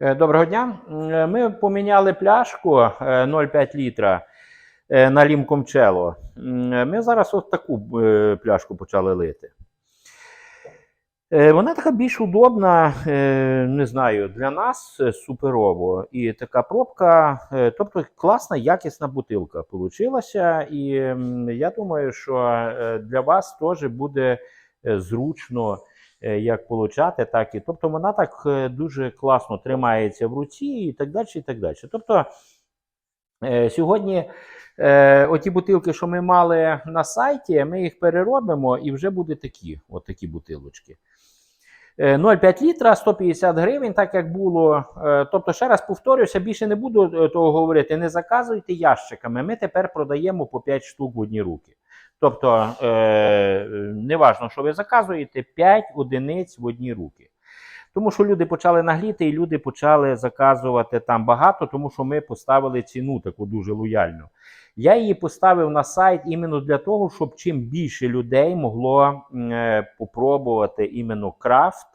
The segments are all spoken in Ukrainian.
Е, Доброго дня. Е, Ми поміняли пляшку е, 0,5 літра е, на лімкомчело. Ми зараз от таку пляшку почали лити. Вона така більш удобна, не знаю, для нас суперово. І така пробка, тобто класна, якісна бутилка получилася. І я думаю, що для вас теж буде зручно як получати, так і. Тобто вона так е, дуже класно тримається в руці і так далі. і так далі. Тобто е, сьогодні е, оті бутилки, що ми мали на сайті, ми їх переробимо і вже буде такі, от такі бутилочки. Е, 0,5 літра, 150 гривень, так як було. Е, Тобто, ще раз повторюся, більше не буду е, того говорити. Не заказуйте ящиками. Ми тепер продаємо по 5 штук в одні руки. Тобто, е, неважно, що ви заказуєте, 5 одиниць в одні руки. Тому що люди почали нагліти, і люди почали заказувати там багато, тому що ми поставили ціну таку дуже лояльну. Я її поставив на сайт іменно для того, щоб чим більше людей могло е, попробувати іменно крафт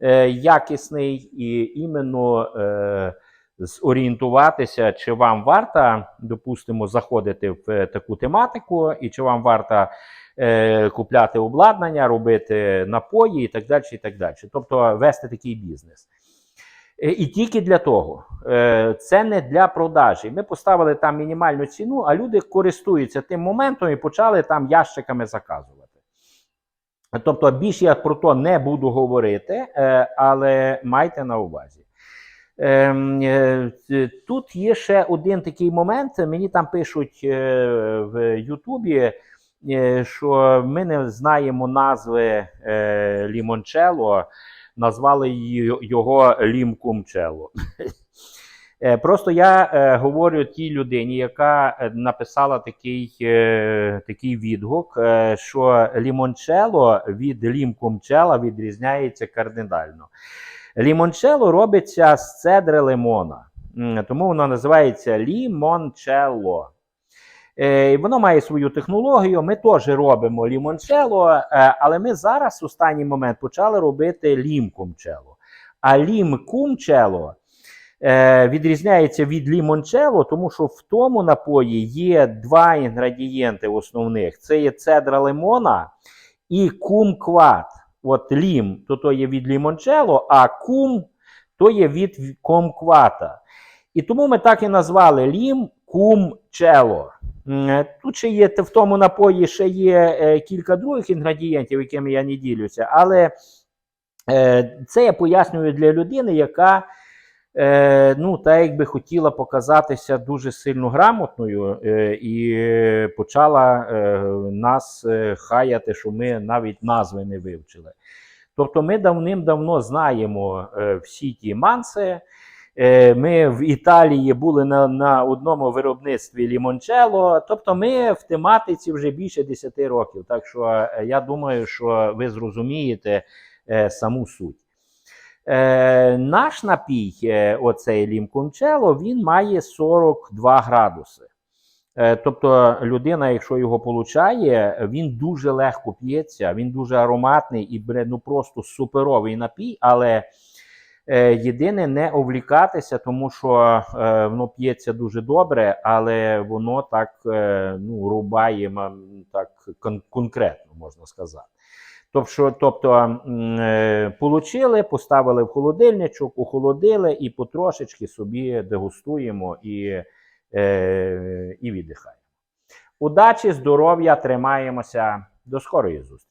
е, якісний і іменно е, зорієнтуватися, чи вам варто, допустимо, заходити в е, таку тематику, і чи вам варто е, купляти обладнання, робити напої і так далі. і так далі. Тобто вести такий бізнес. Е, І тільки для того. Е, Це не для продажі. Ми поставили там мінімальну ціну, а люди користуються тим моментом і почали там ящиками заказувати. Тобто, більше я про то не буду говорити, але майте на увазі. Ем, е, Тут є ще один такий момент. Мені там пишуть е, в Ютубі, е, що ми не знаємо назви лімончело, назвали його лімкумчело. Просто я говорю тій людині, яка написала такий, такий відгук, що лімончело від лімкумчела відрізняється кардинально. Лімончело робиться з цедри лимона, тому воно називається лімончело. Е, Воно має свою технологію. Ми теж робимо лімончело, е, але ми зараз в останній момент почали робити лімкумчело. А лімкумчело е, відрізняється від лімончело, тому що в тому напої є два інгредієнти основних: це є цедра лимона і кумкват. От лім, то, то є від лімончело, а кум то є від комквата. І тому ми так і назвали лім кум чело. Тут ще є в тому напої ще є е, кілька других інгредієнтів, якими я не ділюся, але е, це я пояснюю для людини, яка е, ну, та якби хотіла показатися дуже сильно грамотною е, і почала е, нас е, хаяти, що ми навіть назви не вивчили. Тобто ми давним-давно знаємо е, всі ті манси. Е, Ми в Італії були на, на одному виробництві лімончело. Тобто, ми в тематиці вже більше 10 років. Так що е, я думаю, що ви зрозумієте е, саму суть. Е, наш напій, е, оцей лімкончело, він має 42 градуси. Е, тобто людина, якщо його получає, він дуже легко п'ється, він дуже ароматний і ну просто суперовий напій, але е, єдине не овлікатися, тому що е, воно п'ється дуже добре, але воно так е, ну, рубає так кон- конкретно, можна сказати. Тобто, тобто е, получили, поставили в холодильничок, охолодили і потрошечки собі дегустуємо і, е, і віддихаємо. Удачі, здоров'я, тримаємося. До скорої зустрічі!